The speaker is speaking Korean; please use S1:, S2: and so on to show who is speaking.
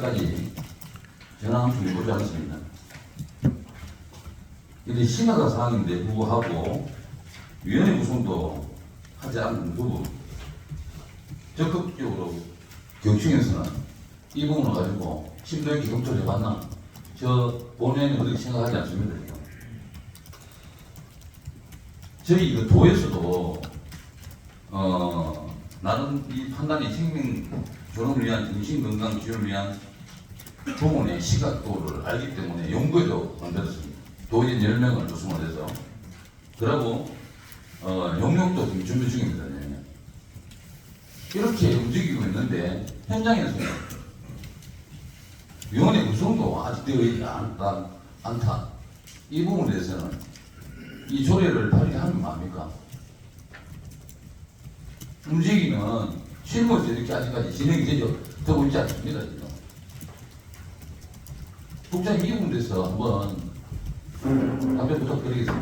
S1: 아직까지 전화 한 통이 오지 않습니다. 근데 심각한 상황인데 불구하고 위원회 구성도 하지 않는 부분 적극적으로 경청에서는 이 부분을 가지고 심도 있게 검토를 해봤나? 저 본회의는 그렇게 생각하지 않습니다. 저희 그 도에서도 어 나는 이 판단이 생명 존엄을 위한 정신 건강 지원을 위한 부문의 시각도를 알기 때문에 연구에도 만들었습니다. 도인 10명을 조성을 해서 그러고 어, 용역도 지금 준비 중입니다. 네. 이렇게 움직이고 있는데 현장에서는 위원회 구성도 아직 되어 있지 않다, 않다. 이 부분에 대해서는 이 조례를 발의하면 뭡니까? 움직이면 실무에서 이렇게 아직까지 진행이 되죠. 되고 있지 않습니다. 지금. 국장님 이 부분에서 한번 답변 부탁드리겠습니다.